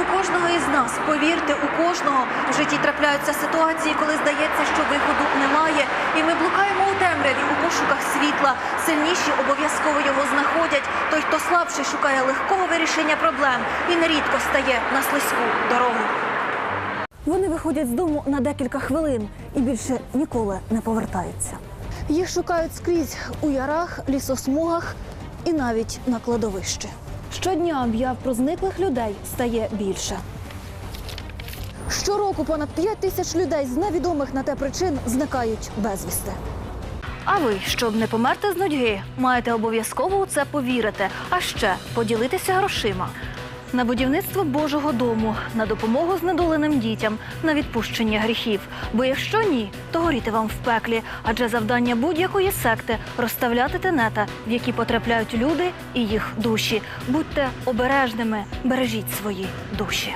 У кожного із нас, повірте, у кожного в житті трапляються ситуації, коли здається, що виходу немає, і ми блукаємо у темряві у пошуках світла. Сильніші обов'язково його знаходять. Той, хто слабший, шукає легкого вирішення проблем і нерідко стає на слизьку дорогу. Вони виходять з дому на декілька хвилин і більше ніколи не повертаються. Їх шукають скрізь у ярах, лісосмугах і навіть на кладовищі. Щодня об'яв про зниклих людей стає більше. Щороку понад 5 тисяч людей з невідомих на те причин зникають безвісти. А ви, щоб не померти з нудьги, маєте обов'язково у це повірити, а ще поділитися грошима. На будівництво Божого дому, на допомогу знедоленим дітям, на відпущення гріхів. Бо якщо ні, то горіти вам в пеклі, адже завдання будь-якої секти розставляти тенета, в які потрапляють люди і їх душі. Будьте обережними, бережіть свої душі.